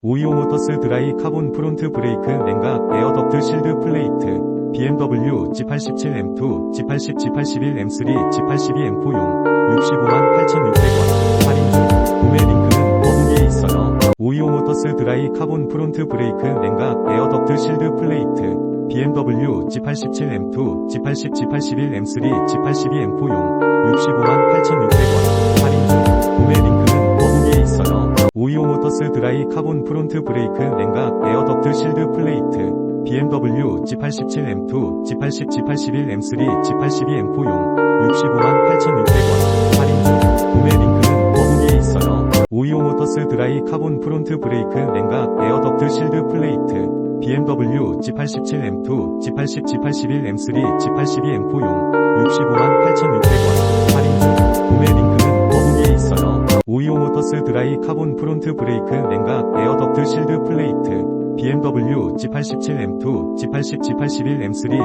오이오 모터스 드라이 카본 프론트 브레이크 냉각 에어 덕트 실드 플레이트 BMW G87M2, G80, G81 M3, G82 M4용 65만 8,600원 할인 중 구매 링크는 더보기에 있어요. 오이오 모터스 드라이 카본 프론트 브레이크 냉각 에어 덕트 실드 플레이트 BMW G87M2, G80, G81 M3, G82 M4용 65만 8,600원 오이오 모터스 드라이 카본 프론트 브레이크 냉각 에어 덕트 실드 플레이트 BMW G87M2, G80, G81 M3, G82 M4용 65만 8,600원 할인 중 구매 링크는 더보기에 있어요. 오이오 모터스 드라이 카본 프론트 브레이크 냉각 에어 덕트 실드 플레이트 BMW G87M2, G80, G81 M3, G82 M4용 65만 8,600원 모터스 드라이 카본 프론트 브레이크 냉각 에어 덕트 실드 플레이트 BMW G87M2, G80, G81 M3,